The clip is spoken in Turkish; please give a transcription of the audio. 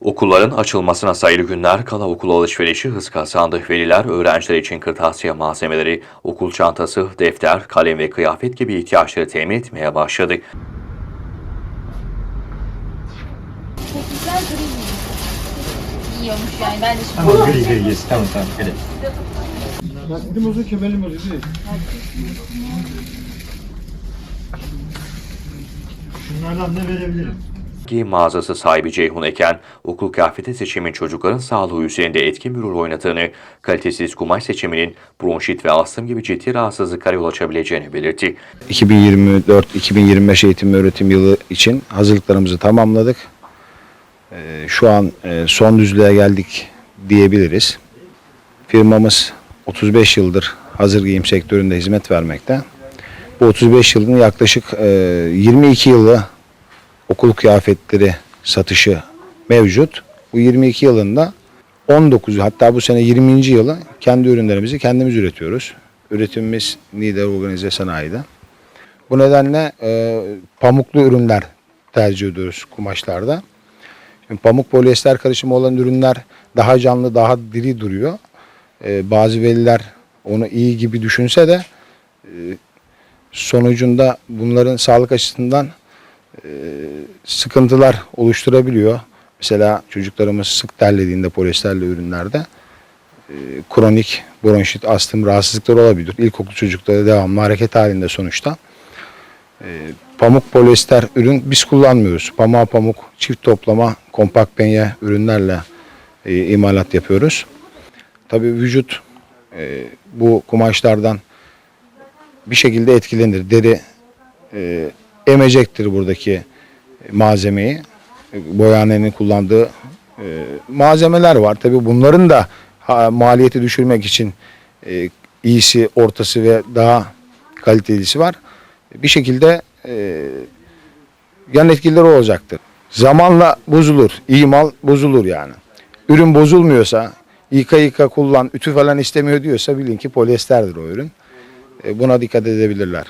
Okulların açılmasına sayılı günler kala okul alışverişi hız kazandı. Veliler öğrenciler için kırtasiye malzemeleri, okul çantası, defter, kalem ve kıyafet gibi ihtiyaçları temin etmeye başladı. Çok güzel gri yiyormuş yani. Ben de şimdi Tamam gri gri yes tamam tamam gri. Nakdi mozu kemerli mozu değil. Şunlardan ne verebilirim? Giyim mağazası sahibi Ceyhun Eken, okul kıyafeti seçimin çocukların sağlığı üzerinde etkin bir rol oynadığını, kalitesiz kumaş seçiminin bronşit ve astım gibi ciddi rahatsızlıklara yol açabileceğini belirtti. 2024-2025 eğitim öğretim yılı için hazırlıklarımızı tamamladık. Ee, Şu an e, son düzlüğe geldik diyebiliriz. Firmamız 35 yıldır hazır giyim sektöründe hizmet vermekte. Bu 35 yılın yaklaşık e, 22 yılı okul kıyafetleri satışı mevcut. Bu 22 yılında 19 hatta bu sene 20. yılı kendi ürünlerimizi kendimiz üretiyoruz. Üretimimiz Niğde Organize Sanayi'de. Bu nedenle e, pamuklu ürünler tercih ediyoruz kumaşlarda. Şimdi pamuk polyester karışımı olan ürünler daha canlı, daha diri duruyor. E, bazı veliler onu iyi gibi düşünse de e, sonucunda bunların sağlık açısından e, sıkıntılar oluşturabiliyor. Mesela çocuklarımız sık terlediğinde polyesterli ürünlerde e, kronik bronşit, astım rahatsızlıkları olabilir. İlkokul çocukları devamlı hareket halinde sonuçta. E, pamuk polyester ürün biz kullanmıyoruz. Pamuğa pamuk, çift toplama, kompakt penye ürünlerle e, imalat yapıyoruz. Tabii vücut bu kumaşlardan bir şekilde etkilenir. Deri emecektir buradaki malzemeyi. Boyahanenin kullandığı e, malzemeler var. Tabii bunların da maliyeti düşürmek için e, iyisi, ortası ve daha kalitelisi var. Bir şekilde e, yan etkileri olacaktır. Zamanla bozulur. İyi mal bozulur yani. Ürün bozulmuyorsa, yıka yıka kullan, ütü falan istemiyor diyorsa bilin ki polyesterdir o ürün. Buna dikkat edebilirler.